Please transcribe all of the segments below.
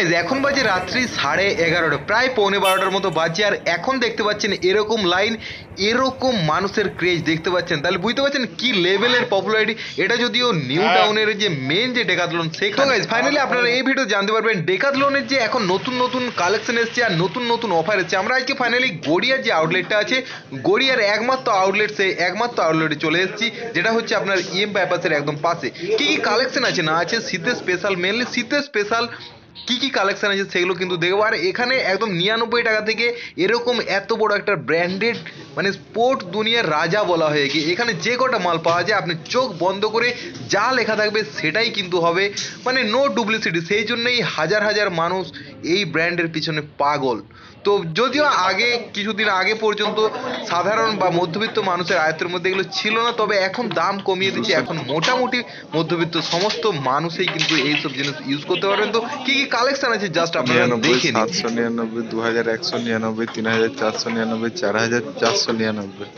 Guys এখন বাজে রাত্রি সাড়ে এগারোটা প্রায় পৌনে বারোটার মতো বাজে আর এখন দেখতে পাচ্ছেন এরকম লাইন এরকম মানুষের ক্রেজ দেখতে পাচ্ছেন। তাহলে বুঝতে পারছেন কি লেভেলের পপুলারিটি এটা যদিও নিউ টাউনের যে মেন যে ডেকাথলন সেখানে গাইজ ফাইনালি আপনারা এই ভিডিও জানতে পারবেন ডেকাথলনের যে এখন নতুন নতুন কালেকশন এসছে আর নতুন নতুন অফার এসছে। আমরা আজকে ফাইনালি গড়িয়ার যে আউটলেটটা আছে গড়িয়ার একমাত্র আউটলেট সেই একমাত্র আউটলেটে চলে এসেছি যেটা হচ্ছে আপনার ইএম বাইপাসের একদম পাশে। কি কি কালেকশন আছে না আছে? শীতের স্পেশাল মেনলি শীতের স্পেশাল কি কি কালেকশন আছে সেগুলো কিন্তু দেখব। আর এখানে একদম নিরানব্বই টাকা থেকে এরকম এত বড় একটা ব্র্যান্ডেড মানে স্পোর্ট দুনিয়ার রাজা বলা হয়ে গিয়ে এখানে যে কটা মাল পাওয়া যায়, আপনি চোখ বন্ধ করে যা লেখা থাকবে সেটাই কিন্তু হবে। মানে নো ডুপ্লিসিটি সেই জন্যই হাজার হাজার মানুষ এই ব্র্যান্ডের পিছনে পাগল। তো যদিও আগে কিছুদিন আগে পর্যন্ত সাধারণ বা মধ্যবিত্ত মানুষের আয়ত্তের মধ্যে এগুলো ছিল না তবে এখন দাম কমিয়ে দিচ্ছে। এখন মোটামুটি মধ্যবিত্ত সমস্ত মানুষই কিন্তু এইসব জিনিস ইউজ করতে পারবেন। তো কি কি কালেকশন আছে? জাস্ট আপনারা নিরানব্বই দেখে নিন। সাতশো নিরানব্বই দু হাজার একশো নিরানব্বই তিন হাজার চারশো নিরানব্বই চার হাজার চারশো নিরানব্বই।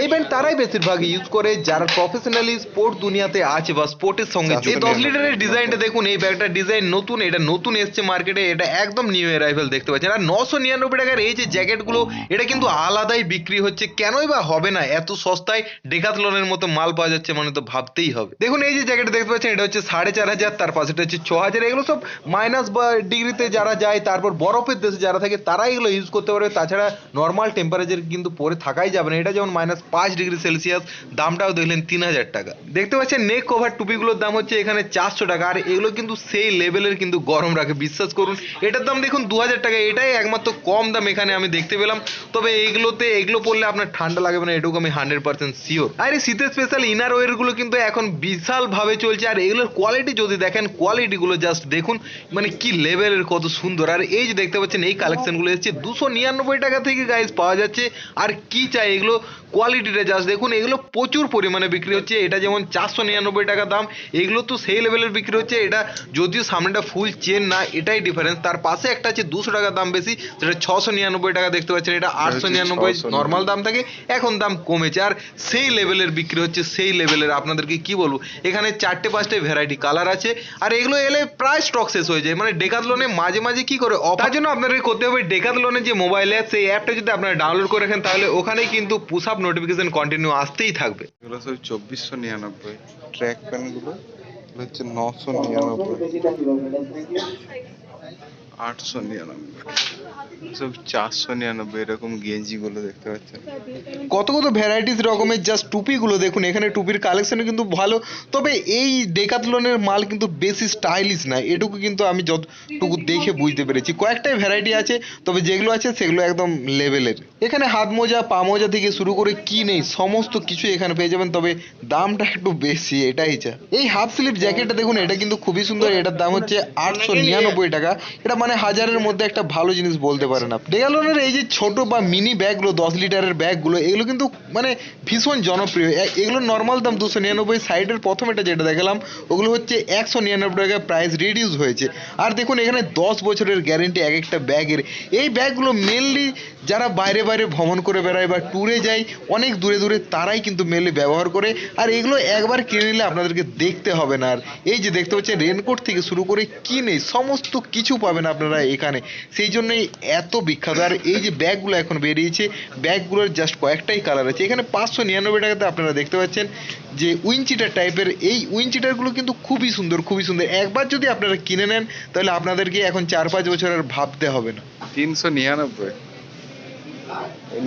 এই ব্যান্ড তারাই বেশিরভাগ ইউজ করে যারা প্রফেশনালি স্পোর্ট দুনিয়াতে আছে বা স্পোর্টের সঙ্গে এই দশ লিটারের ডিজাইনটা দেখুন এই ব্যাগটার ডিজাইন নতুন এটা নতুন এসছে মার্কেটে এটা একদম নিউ অ্যারাইভেল দেখতে পাচ্ছেন। আর নশো নিরানব্বই টাকার এই যে জ্যাকেটগুলো, এটা কিন্তু আলাদাই বিক্রি হচ্ছে। কেনই বা হবে না? এত সস্তায় ডেকাথলনের মতো মাল পাওয়া যাচ্ছে মানে তো ভাবতেই হবে। দেখুন, এই যে জ্যাকেট দেখতে পাচ্ছেন, এটা হচ্ছে সাড়ে চার হাজার, তার পাশেটা হচ্ছে ছ হাজার। এগুলো সব মাইনাস বা ডিগ্রিতে যারা যায়, তারপর বরফের দেশে যারা থাকে তারা এগুলো ইউজ করতে পারবে। তাছাড়া নর্মাল টেম্পারেচার কিন্তু পরে থাকাই যাবে না। এটা যেমন মাইনাস পাঁচ ডিগ্রি সেলসিয়াস দামটাও দেখলেন তিন হাজার টাকা। দেখতে পাচ্ছেন নেক কভার টুপিগুলোর দাম হচ্ছে এখানে চারশো টাকা। আর এগুলো কিন্তু সেই লেভেলের কিন্তু গরম রাখে, বিশ্বাস করুন। এটার দাম দেখুন, দু হাজার টাকা। এটাই একমাত্র কম দাম এখানে আমি দেখতে পেলাম। তবে এইগুলোতে এগুলো পরলে আপনার ঠান্ডা লাগবে না, এটুকু আমি হান্ড্রেড পার্সেন্ট শিওর আর এই শীতের স্পেশাল ইনার ওয়ারগুলো কিন্তু এখন বিশাল ভাবে চলছে। আর এগুলোর কোয়ালিটি যদি দেখেন কোয়ালিটি গুলো জাস্ট দেখুন মানে কি লেভেলের কত সুন্দর। আর এই যে দেখতে পাচ্ছেন, এই কালেকশনগুলো এসেছে দুশো নিরানব্বই টাকা থেকে গাইজ পাওয়া যাচ্ছে। আর কি চাই এগুলো? কোয়ালিটিটা জাস্ট দেখুন, এগুলো প্রচুর পরিমাণে বিক্রি হচ্ছে। এটা যেমন চারশো নিরানব্বই টাকা দাম, এগুলো তো সেই লেভেলের বিক্রি হচ্ছে। এটা যদিও সামনেটা ফুল চেন না, এটাই ডিফারেন্স তার পাশে একটা আছে দুশো টাকা দাম বেশি। যেটা ছশো নিরানব্বই টাকা দেখতে পাচ্ছেন এটা আটশো নিরানব্বই নর্মাল দাম থাকে এখন দাম কমেছে। আর সেই লেভেলের বিক্রি হচ্ছে সেই লেভেলের আপনাদেরকে কি বলব? এখানে চারটে পাঁচটা ভ্যারাইটি কালার আছে। আর এগুলো এলে প্রায় স্টক শেষ হয়ে যায়। মানে ডেকাথলনে মাঝে মাঝে কি করে তার জন্য আপনাদের করতে হবে ডেকাথলনের যে মোবাইল অ্যাপ সেই অ্যাপটা যদি আপনারা ডাউনলোড করে রাখেন তাহলে ওখানেই কিন্তু পুশ আপ নোটিফিকেশন কন্টিনিউ আসতেই থাকবে। এগুলো সব চব্বিশশো নিরানব্বই। ট্র্যাক প্যান্টগুলো এগুলো হচ্ছে নশো নিরানব্বই। আটশো নিরানব্বই। সব চারশো নিরানব্বই, এরকম গেঞ্জিগুলো দেখতে পাচ্ছেন। কত কত ভ্যারাইটিস রকমের জাস্ট টুপিগুলো দেখুন, এখানে টুপির কালেকশন কিন্তু ভালো। তবে এই ডেকাথলনের মাল কিন্তু বেশি স্টাইলিশ না, এটুকু কিন্তু আমি যতটুকু দেখে বুঝতে পেরেছি। কয়েকটাই ভ্যারাইটি আছে, তবে যেগুলো আছে সেগুলো একদম লেভেলের এখানে হাত মোজা, পা মোজা থেকে শুরু করে কি নেই, সমস্ত কিছু এখানে পেয়ে যাবেন, তবে দামটা একটু বেশি, এটাই যা। এই হাফ স্লিভ জ্যাকেটটা দেখুন, এটা কিন্তু খুবই সুন্দর, এটার দাম হচ্ছে আটশো নিরানব্বই টাকা। এটা মানে হাজারের মধ্যে একটা ভালো জিনিস বলতে পারেন আপনি। ডেগালনের এই যে ছোট বা মিনি ব্যাগগুলো, দশ লিটারের ব্যাগগুলো, এগুলো কিন্তু মানে ভীষণ জনপ্রিয়। এ- এগুলোর নর্মাল দাম দুশো নিরানব্বই সাইডের প্রথম এটা যেটা দেখালাম, ওগুলো হচ্ছে একশো নিরানব্বই টাকা প্রাইস রিডিউস হয়েছে। আর দেখুন, এখানে দশ বছরের গ্যারেন্টি এক একটা ব্যাগের। এই ব্যাগগুলো মেনলি যারা বাইরে বাইরে ভ্রমণ করে বেড়ায় বা ট্যুরে যায়, অনেক দূরে দূরে তারাই কিন্তু মেনলি ব্যবহার করে। আর এগুলো একবার কিনে নিলে আপনাদেরকে দেখতে হবে না। আর এই যে দেখতে পাচ্ছেন রেনকোট থেকে শুরু করে কি নেই সমস্ত কিছু পাবেন আপনারা এখানে। সেই জন্যই এত বিখ্যাত। আর এই যে ব্যাগগুলো এখন বেরিয়েছে, ব্যাগগুলোর জাস্ট কয়েকটাই কালার আছে। এখানে পাঁচশো নিরানব্বই টাকাতে আপনারা দেখতে পাচ্ছেন যে উইনচিটার টাইপের এই উইনচিটারগুলো কিন্তু খুবই সুন্দর খুবই সুন্দর। একবার যদি আপনারা কিনে নেন, তাহলে আপনাদেরকে এখন চার পাঁচ বছর আর ভাবতে হবে না। তিনশো নিরানব্বই।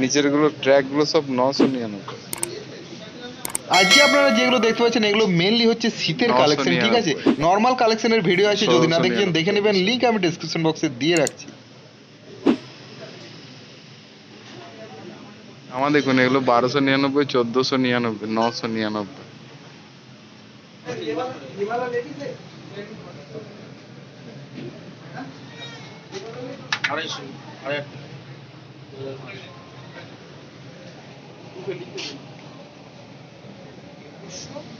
নিচেরগুলো ট্র্যাকগুলো সব নশো নিরানব্বই। আজকে আপনারা যেগুলো দেখতে পাচ্ছেন এগুলো মেনলি হচ্ছে শীতের কালেকশন ঠিক আছে? নর্মাল কালেকশনের ভিডিও আছে যদি না নিরানব্বই। দেখে নেবেন লিংক আমি ডেসক্রিপশন বক্সে দিয়ে রাখছি। আমার দেখুন এগুলো বারোশো নিরানব্বই চোদ্দশো নিরানব্বই নশো নিরানব্বই।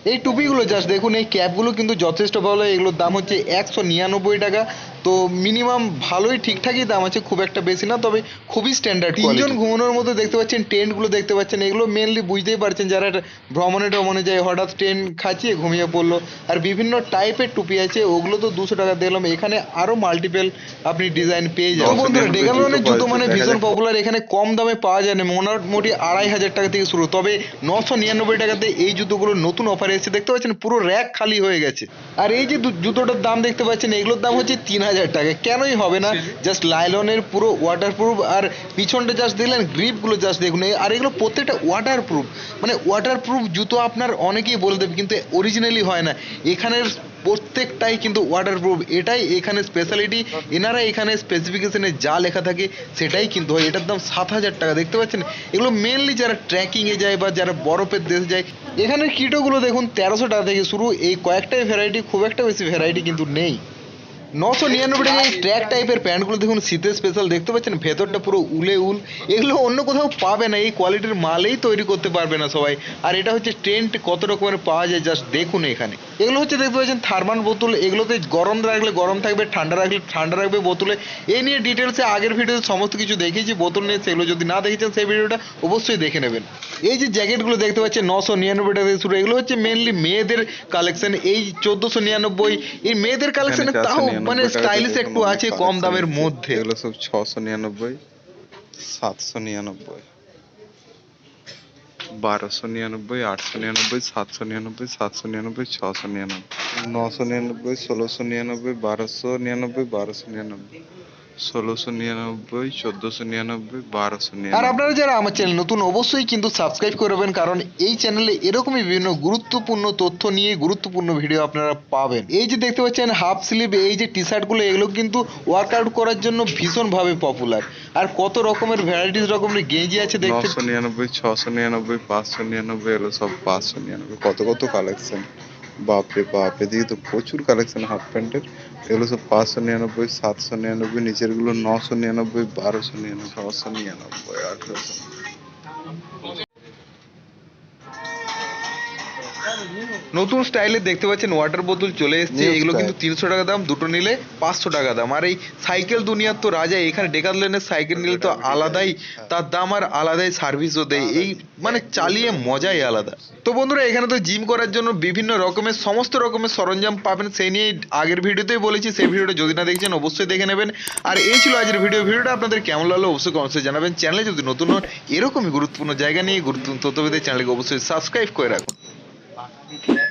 এই টুপিগুলো জাস্ট দেখুন, এই ক্যাপগুলো কিন্তু যথেষ্ট ভালো। এগুলোর দাম হচ্ছে একশো নিরানব্বই টাকা। তো মিনিমাম ভালোই ঠিকঠাকই দাম আছে খুব একটা বেশি না তবে খুবই স্ট্যান্ডার্ড তিনজন ঘুমানোর মধ্যে দেখতে পাচ্ছেন টেন্টগুলো দেখতে পাচ্ছেন এগুলো মেনলি বুঝতেই পারছেন যারা একটা ভ্রমণে টমনে যায় হঠাৎ টেন্ট খাচিয়ে ঘুমিয়ে পড়ল। আর বিভিন্ন টাইপের টুপি আছে ওগুলো তো দুশো টাকা দেখলাম এখানে আরও মাল্টিপেল আপনি ডিজাইন পেয়ে যাবেন। বন্ধুরা ডেকালনের জুতো জুতো মানে ভীষণ পপুলার এখানে কম দামে পাওয়া যায় না মোটামুটি আড়াই হাজার টাকা থেকে শুরু। তবে নশো নিরানব্বই টাকাতে এই জুতোগুলো নতুন অফারে এসেছে দেখতে পাচ্ছেন পুরো র্যাক খালি হয়ে গেছে। আর এই যে জুতোটার দাম দেখতে পাচ্ছেন এগুলোর দাম হচ্ছে তিন হাজার হাজার টাকা কেনই হবে না? জাস্ট লাইলনের পুরো ওয়াটারপ্রুফ আর পিছনটা জাস্ট দেখলেন গ্রিপগুলো জাস্ট দেখুন। আর এগুলো প্রত্যেকটা ওয়াটারপ্রুফ মানে ওয়াটারপ্রুফ জুতো আপনার অনেকেই বলে দেবে কিন্তু অরিজিনালি হয় না। এখানের প্রত্যেকটাই কিন্তু ওয়াটারপ্রুফ এটাই এখানে স্পেশালিটি এনারা এখানে স্পেসিফিকেশনে যা লেখা থাকে সেটাই কিন্তু হয়। এটার দাম সাত হাজার টাকা। দেখতে পাচ্ছেন? এগুলো মেনলি যারা ট্রেকিংয়ে যায় বা যারা বরফের দেশে যায় এখানের কিটোগুলো দেখুন তেরোশো টাকা থেকে শুরু। এই কয়েকটাই ভ্যারাইটি খুব একটা বেশি ভ্যারাইটি কিন্তু নেই। নশো নিরানব্বই টাকা এই ট্র্যাক টাইপের প্যান্টগুলো দেখুন শীতের স্পেশাল দেখতে পাচ্ছেন ভেতরটা পুরো উলে উল। এগুলো অন্য কোথাও পাবে না এই কোয়ালিটির মালেই তৈরি করতে পারবে না সবাই। আর এটা হচ্ছে ট্রেন্ট কত রকমের পাওয়া যায় জাস্ট দেখুন এখানে। এগুলো হচ্ছে দেখতে পাচ্ছেন থার্মাল বোতল এগুলোতে গরম রাখলে গরম থাকবে ঠান্ডা রাখলে ঠান্ডা রাখবে বোতলে। এই নিয়ে ডিটেলসে আগের ভিডিওতে সমস্ত কিছু দেখিয়েছি বোতল নিয়ে সেগুলো যদি না দেখেছেন সেই ভিডিওটা অবশ্যই দেখে নেবেন। এই যে জ্যাকেটগুলো দেখতে পাচ্ছেন নশো নিরানব্বই টাকা শুরু এগুলো হচ্ছে মেনলি মেয়েদের কালেকশন এই চোদ্দশো নিরানব্বই এই মেয়েদের কালেকশনে তাও 499 মানে টাকা স্টাইলিশ একটু আছে কম দামের মধ্যে। এগুলো সব ছশো নিরানব্বই সাতশো নিরানব্বই। বারোশো নিরানব্বই আটশো নিরানব্বই সাতশো নিরানব্বই সাতশো নিরানব্বই ছশো নিরানব্বই। নশো নিরানব্বই ষোলোশো নিরানব্বই বারোশো নিরানব্বই বারোশো নিরানব্বই। ষোলোশো নিরানব্বই চোদ্দোশো নিরানব্বই বারোশো আর আপনারা যারা আমার চ্যানেল নতুন অবশ্যই কিন্তু সাবস্ক্রাইব করবেন কারণ এই চ্যানেলে এরকমই বিভিন্ন গুরুত্বপূর্ণ তথ্য নিয়ে গুরুত্বপূর্ণ ভিডিও আপনারা পাবেন। এই যে দেখতে পাচ্ছেন হাফ স্লিভ এই যে টি শার্টগুলো এগুলো কিন্তু ওয়ার্কআউট করার জন্য ভীষণভাবে পপুলার আর কত রকমের ভ্যারাইটিস রকমের গেঞ্জি আছে দেখতে নশো নিরানব্বই ছশো নিরানব্বই পাঁচশো নিরানব্বই এগুলো সব পাঁচশো নিরানব্বই কত কত কালেকশন বাপরে বাপ এদিকে তো প্রচুর কালেকশন হাফ প্যান্টের এগুলো সব পাঁচশো নিরানব্বই সাতশো নিরানব্বই নিচেরগুলো নশো নিরানব্বই বারোশো নিরানব্বই ছশো নিরানব্বই আঠেরোশো নতুন স্টাইলে দেখতে পাচ্ছেন ওয়াটার বোতল চলে এসেছে। এগুলো কিন্তু তিনশো টাকা দাম দুটো নিলে পাঁচশো টাকা দাম। আর এই সাইকেল দুনিয়ার তো রাজা এখানে ডেকাথলনের সাইকেল নিলে তো আলাদাই তার দাম আর আলাদাই সার্ভিসও দেয়। এই মানে চালিয়ে মজাই আলাদা। তো বন্ধুরা এখানে তো জিম করার জন্য বিভিন্ন রকমের সমস্ত রকমের সরঞ্জাম পাবেন। সেই নিয়ে আগের ভিডিওতেই বলেছি সেই ভিডিওটা যদি না দেখছেন অবশ্যই দেখে নেবেন। আর এই ছিল আজকের ভিডিও ভিডিওটা আপনাদের কেমন লাগল অবশ্যই কমেন্টসে জানাবেন। চ্যানেলে যদি নতুন হন এরকমই গুরুত্বপূর্ণ জায়গা নিয়ে গুরুত্বপূর্ণ তথ্য পেতে চ্যানেলকে অবশ্যই সাবস্ক্রাইব করে রাখুন। Thank you.